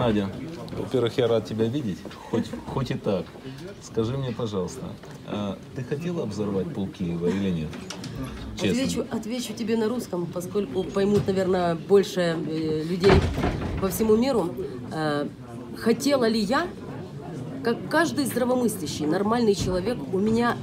Надя, во-первых, я рад тебя видеть, хоть, хоть и так. Скажи мне, пожалуйста, а ты хотела взорвать пол Киева или нет? Отвечу, отвечу тебе на русском, поскольку поймут, наверное, больше э, людей по всему миру. Э, хотела ли я, как каждый здравомыслящий, нормальный человек, у меня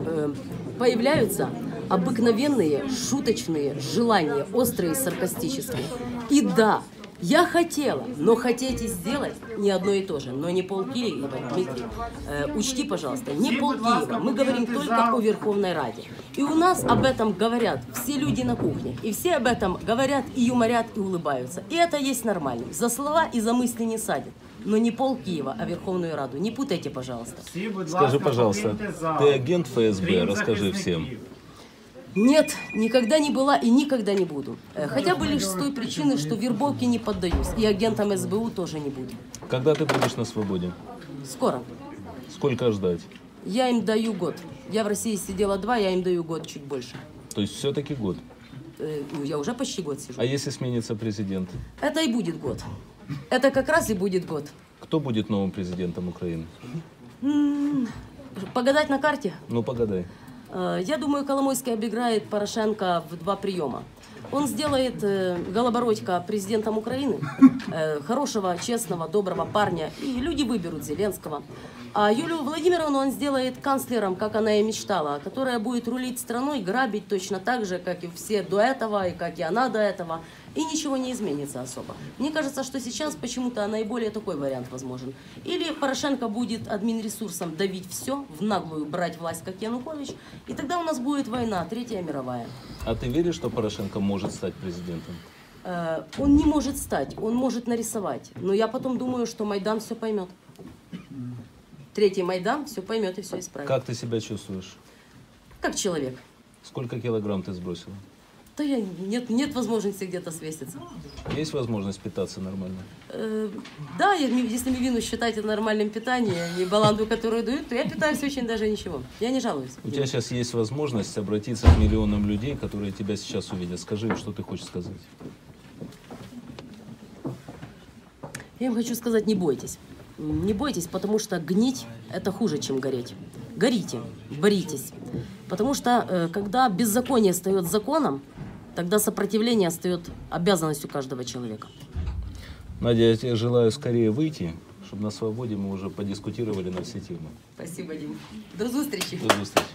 э, появляются обыкновенные, шуточные желания, острые саркастические. И да, я хотела, но хотите сделать не одно и то же, но не пол Киева, Дмитрий. Э, учти, пожалуйста, не пол Киева. Мы говорим только о Верховной Раде. И у нас об этом говорят все люди на кухне. И все об этом говорят и юморят, и улыбаются. И это есть нормально. За слова и за мысли не садят. Но не пол Киева, а Верховную Раду. Не путайте, пожалуйста. Скажи, пожалуйста, ты агент ФСБ, расскажи всем. Нет, никогда не была и никогда не буду. Э, Хотя бы лишь с той причины, что вербовке не поддаюсь. И агентом СБУ тоже не буду. Когда ты будешь на свободе? Скоро. Сколько ждать? Я им даю год. Я в России сидела два, я им даю год, чуть больше. То есть все-таки год. Э, ну, я уже почти год сижу. А если сменится президент? Это и будет год. Это как раз и будет год. Кто будет новым президентом Украины? Погадать на карте? Ну, погадай. Э, Я думаю, Коломойский обыграет Порошенко в два приема. Он сделает э, Голобородько президентом Украины, э, хорошего, честного, доброго парня, и люди выберут Зеленского. А Юлию Владимировну он сделает канцлером, как она и мечтала, которая будет рулить страной, грабить точно так же, как и все до этого, и как и она до этого. И ничего не изменится особо. Мне кажется, что сейчас почему-то наиболее такой вариант возможен. Или Порошенко будет админресурсом давить все, в наглую брать власть, как Янукович, и тогда у нас будет война, Третья мировая. А ты веришь, что Порошенко может стать президентом? Э, Он не может стать, он может нарисовать. Но я потом думаю, что Майдан все поймет. Третий Майдан все поймет и все исправит. Как ты себя чувствуешь? Как человек. Сколько килограмм ты сбросила? Я, нет, нет возможности где-то свеситься. Есть возможность питаться нормально? Э, да, если мивину считать нормальным питанием и баланду, которую дают, то я питаюсь очень даже ничего. Я не жалуюсь. У тебя сейчас есть возможность обратиться к миллионам людей, которые тебя сейчас увидят. Скажи им, что ты хочешь сказать. Я им хочу сказать, не бойтесь. Не бойтесь, потому что гнить – это хуже, чем гореть. Горите, боритесь. Потому что э, когда беззаконие стает законом, тогда сопротивление стает обязанностью каждого человека. Надя, я тебе желаю скорее выйти, чтобы на свободе мы уже подискутировали на все темы. Спасибо, Дим. До зустрічі. До встречи.